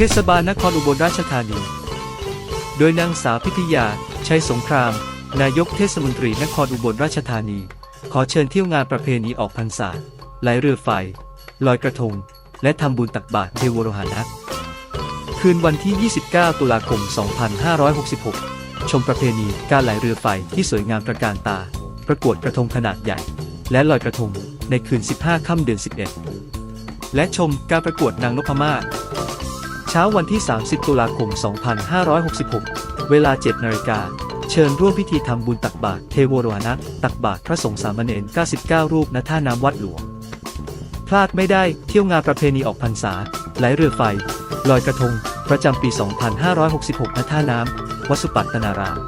เทศบาลนครอุบลราชธานี โดยนางสาวพิทยา ชัยสงคราม นายกเทศมนตรีนครอุบลราชธานี ขอเชิญเที่ยวงานประเพณีออกพรรษาไหลเรือไฟ ลอยกระทง และทำบุญตักบาตรเทวโรหานะคืนวันที่ 29 ตุลาคม 2566 ชมประเพณีการไหลเรือไฟที่สวยงามตระการตา ประกวดกระทงขนาดใหญ่ และลอยกระทงในคืน 15 ค่ำเดือน 11 และชมการประกวดนางนพมาศ เช้าวันที่ 30 ตุลาคม 2566 เวลา 7 นาฬิกา เชิญร่วมพิธีทำบุญตักบาตรเทโวรวนะตักบาตรพระสงฆ์สามเณร 99 รูปณท่าน้ำวัดหลวง พลาดไม่ได้เที่ยวงานประเพณีออกพรรษา ไหลเรือไฟ ลอยกระทง ประจำปี 2566ณท่าน้ำวัสุปัตนาราม